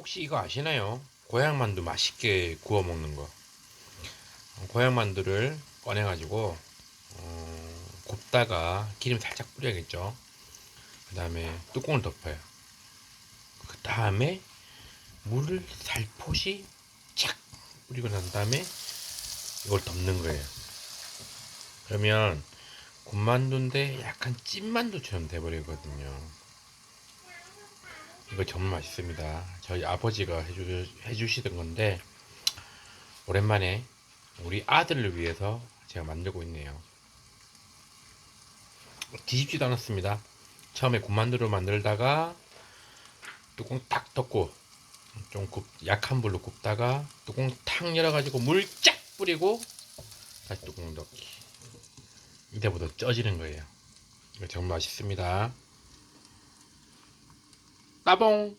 혹시 이거 아시나요? 고향만두 맛있게 구워 먹는 거. 어, 고향만두를 꺼내가지고 어, 굽다가 기름 살짝 뿌려야겠죠. 그 다음에 뚜껑을 덮어요. 그 다음에 물을 살포시 착 뿌리고 난 다음에 이걸 덮는 거예요. 그러면 군만두인데 약간 찐만두처럼 돼버리거든요. 이거 정말 맛있습니다. 저희 아버지가 해주, 해주시던 건데 오랜만에 우리 아들을 위해서 제가 만들고 있네요. 뒤집지도 않았습니다. 처음에 군만두를 만들다가 뚜껑 딱 덮고 좀 굽, 약한 불로 굽다가 뚜껑 탁 열어가지고 물 쫙 뿌리고 다시 뚜껑 덮기. 이때부터 쪄지는 거예요. 이거 정말 맛있습니다. Tá bom.